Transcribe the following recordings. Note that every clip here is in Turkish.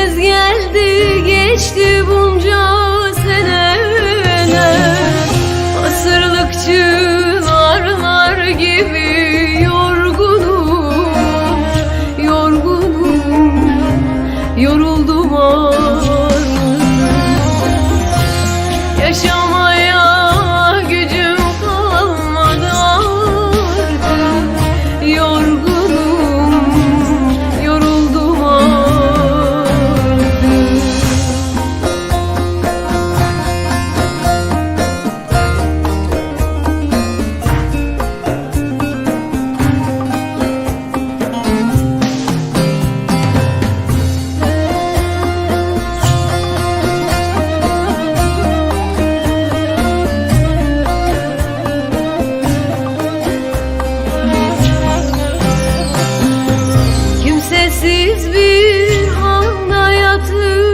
Tez geldi geçti bunca Kimsesiz bir anda yatıp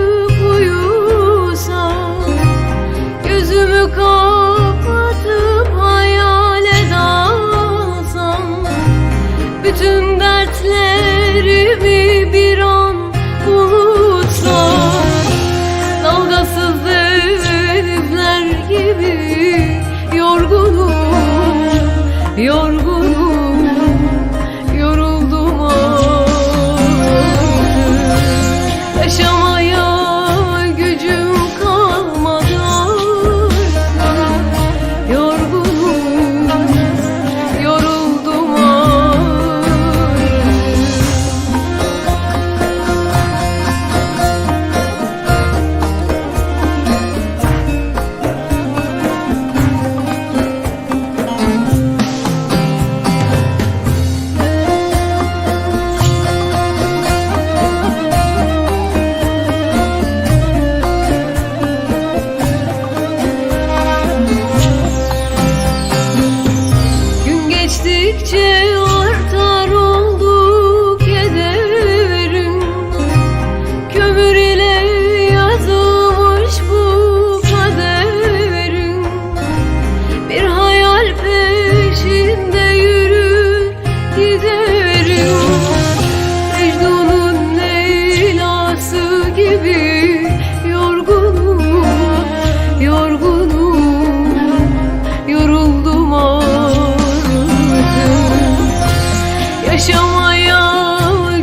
Yaşamaya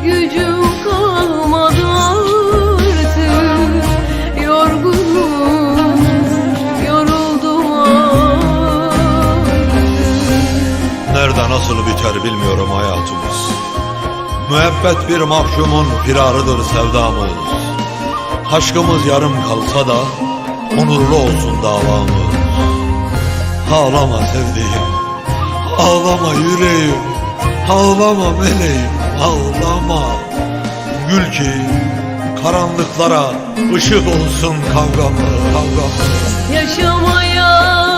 gücüm kalmadı artık. Yorgunum, yoruldum artık. Nerede nasıl biter bilmiyorum hayatımız. Müebbet bir mahkumun firarıdır sevdamız. Aşkımız yarım kalsa da onurlu olsun davamız. Ağlama sevdiğim, ağlama yüreğim Ağlama meleğim, ağlama. Gül ki karanlıklara ışık olsun kavgamı, kavgamı. Yaşamaya